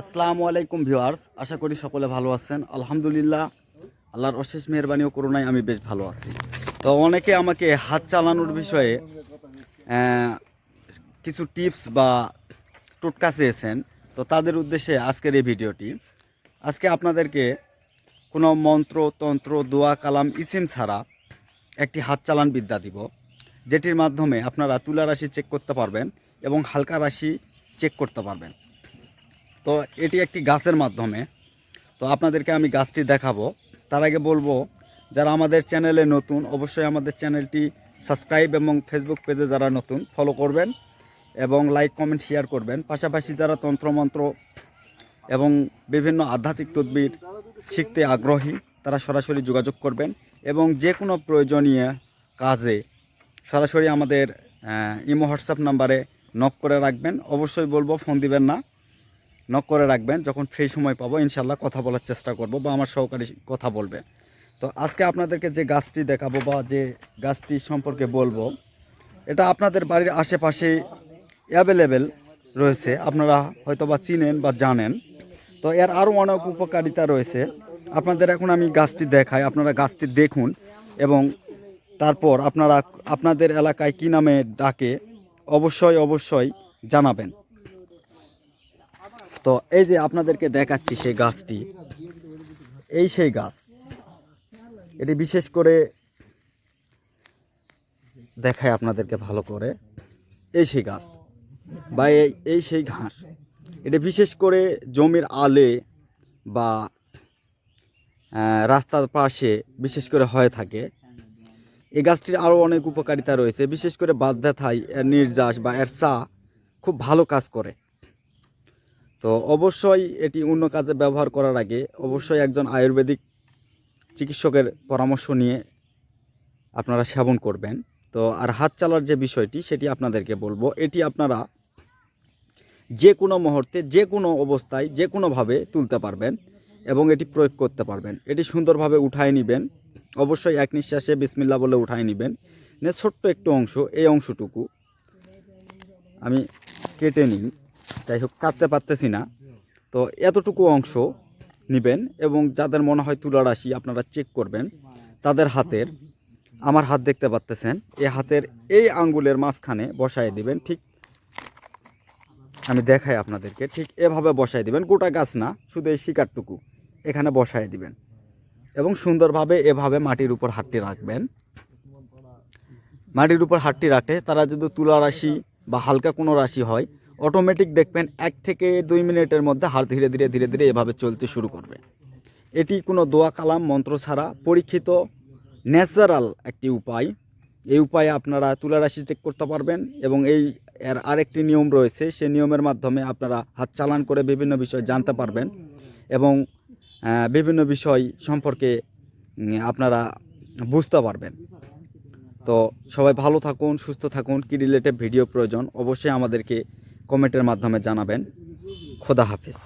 আসসালামু আলাইকুম ভিউয়ার্স, আশা করি সকলে ভালো আছেন। আলহামদুলিল্লাহ, আল্লাহর অশেষ মেহরবানি ও করুণায় আমি বেশ ভালো আছি। তো অনেকে আমাকে হাত চালানোর বিষয়ে কিছু টিপস বা টোটকা চেয়েছেন। তো তাদের উদ্দেশ্যে আজকের এই ভিডিওটি। আজকে আপনাদেরকে কোনো মন্ত্র, তন্ত্র, দোয়া, কালাম, ইসিম ছাড়া একটি হাত চালান বিদ্যা দিব, যেটির মাধ্যমে আপনারা তুলা রাশি চেক করতে পারবেন এবং হালকা রাশি চেক করতে পারবেন। তো এটি একটি গাছের মাধ্যমে। তো আপনাদেরকে আমি গাছটি দেখাবো। তার আগে বলব, যারা আমাদের চ্যানেলে নতুন, অবশ্যই আমাদের চ্যানেলটি সাবস্ক্রাইব এবং ফেসবুক পেজে যারা নতুন, ফলো করবেন এবং লাইক, কমেন্ট, শেয়ার করবেন। পাশাপাশি যারা তন্ত্রমন্ত্র এবং বিভিন্ন আধ্যাত্মিক তদ্বির শিখতে আগ্রহী, তারা সরাসরি যোগাযোগ করবেন এবং যে কোনো প্রয়োজনীয় কাজে সরাসরি আমাদের ইমো, হোয়াটসঅ্যাপ নাম্বারে নক করে রাখবেন। অবশ্যই বলব, ফোন দিবেন না। নক করে রাখবেন, যখন ফ্রি সময় পাবো ইনশাল্লাহ কথা বলার চেষ্টা করব বা আমার সহকারী কথা বলবে। তো আজকে আপনাদেরকে যে গাছটি দেখাবো বা যে গাছটি সম্পর্কে বলব, এটা আপনাদের বাড়ির আশেপাশে অ্যাভেলেবেল রয়েছে। আপনারা হয়তো বা চিনেন বা জানেন। তো এর আরও অনেক উপকারিতা রয়েছে। আপনাদের এখন আমি গাছটি দেখাই, আপনারা গাছটি দেখুন এবং তারপর আপনারা, আপনাদের এলাকায় কী নামে ডাকে, অবশ্যই অবশ্যই জানাবেন। তো এই যে আপনাদেরকে দেখাচ্ছি সেই গাছটি। এই সেই গাছ। এটি বিশেষ করে দেখায় আপনাদেরকে ভালো করে। এই সেই গাছ বা এই সেই ঘাস। এটা বিশেষ করে জমির আলে বা রাস্তার পাশে বিশেষ করে হয়ে থাকে। এই গাছটির আরও অনেক উপকারিতা রয়েছে। বিশেষ করে বাদ ব্যথায় এর নির্যাস বা এর চা খুব ভালো কাজ করে। তো অবশ্যই এটি অন্য কাজে ব্যবহার করার আগে অবশ্যই একজন আয়ুর্বেদিক চিকিৎসকের পরামর্শ নিয়ে আপনারা সেবন করবেন। তো আর হাত চালার যে বিষয়টি সেটি আপনাদেরকে বলব, এটি আপনারা যে কোনো মুহূর্তে, যে কোনো অবস্থায়, যে কোনোভাবে তুলতে পারবেন এবং এটি প্রয়োগ করতে পারবেন। এটি সুন্দরভাবে উঠায় নেবেন, অবশ্যই এক নিঃশ্বাসে বিসমিল্লা বলে উঠায় নেবেন। নে ছোট্ট একটু অংশ, এই অংশটুকু আমি কেটে নিই। যাই হোক, কাটতে পারতেছি না। তো এতটুকু অংশ নেবেন এবং যাদের মনে হয় তুলা রাশি আপনারা চেক করবেন, তাদের হাতের, আমার হাত দেখতে পাচ্তেছেন এই হাতের এই আঙ্গুলের মাঝখানে বসায় দিবেন, ঠিক আমি দেখাই আপনাদেরকে, ঠিক এভাবে বসায় দিবেন, গোটা গাছ না, শুধু এই শিকারটুকু, এখানে বসায় দিবেন এবং সুন্দরভাবে এভাবে মাটির উপর হাতটি রাখবেন। মাটির উপর হাতটি রাখে তারা যদি তুলা রাশি বা হালকা কোনো রাশি হয় অটোমেটিক দেখবেন এক থেকে দুই মিনিটের মধ্যে হাত ধীরে ধীরে ধীরে ধীরে এভাবে চলতে শুরু করবে। এটি কোনো দোয়া কালাম, মন্ত্র ছাড়া পরীক্ষিত ন্যাচারাল একটি উপায়। এই উপায়ে আপনারা তুলা রাশি চেক করতে পারবেন এবং এই এর আরেকটি নিয়ম রয়েছে সেই নিয়মের মাধ্যমে আপনারা হাত চালান করে বিভিন্ন বিষয় জানতে পারবেন এবং বিভিন্ন বিষয় সম্পর্কে আপনারা বুঝতে পারবেন। তো সবাই ভালো থাকুন, সুস্থ থাকুন, কি রিলেটেড ভিডিও প্রয়োজন অবশ্যই আমাদেরকে কমেন্টের মাধ্যমে জানাবেন। খোদা হাফিজ।